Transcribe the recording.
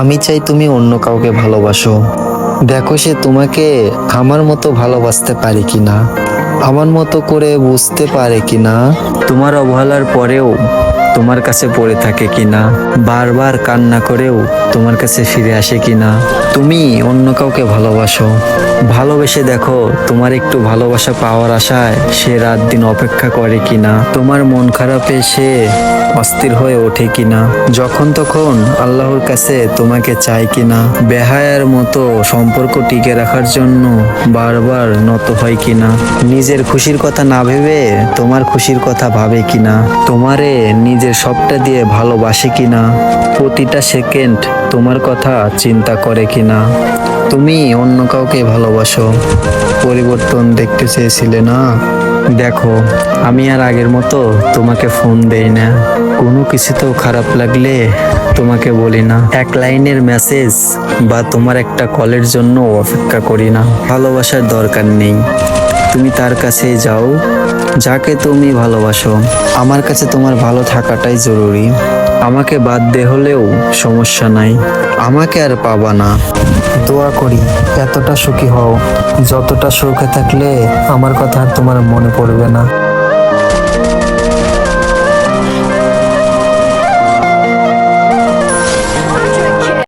আমি চাই তুমি অন্য কাউকে ভালোবাসো। দেখো সে তোমাকে আমার মতো ভালোবাসতে পারে কি না আমার মতো করে বুঝতে পারে কিনা। তোমার অবহেলার পরেও তোমার কাছে পড়ে থাকে কিনা? বারবার কান্না করেও তোমার কাছে ফিরে আসে কিনা? তুমি অন্য কাউকে ভালোবাসো। ভালোবেসে দেখো তোমার একটু ভালোবাসা পাওয়ার আশায় সে রাত দিন অপেক্ষা করে কিনা? তোমার মন খারাপে সে অস্থির হয়ে ওঠে কিনা? যখন তখন আল্লাহর কাছে তোমাকে চাই কিনা? বেহায়ার মতো সম্পর্ক টিকে রাখার জন্য বারবার নত হয় কিনা? নিজের খুশির কথা না ভেবে তোমার খুশির কথা ভাবে কিনা? তোমারে নিজের সবটা দিয়ে ভালোবাসে কিনা, প্রতিটা সেকেন্ড তোমার কথা চিন্তা করে কিনা। তুমি অন্য কাউকে ভালোবাসো, পরিবর্তন দেখতে চেয়েছিলে না? দেখো, আমি আর আগের মতো তোমাকে ফোন দেই না। কোনো কিছুতেও খারাপ লাগলে তোমাকে বলি না। এক লাইনের মেসেজ বা তোমার একটা কলের জন্য অপেক্ষা করি না। ভালোবাসার দরকার নেই। তুমি তার কাছে যাও, যাকে তুমি ভালোবাসো। আমার কাছে তোমার ভালো থাকাটাই জরুরি। আমাকে বাদ দে হলেও সমস্যা নাই। আমাকে আর পাবা না। দোয়া করি, এতটা সুখী হও। যতটা সুখে থাকলে আমার কথা তোমার মনে পড়বে না।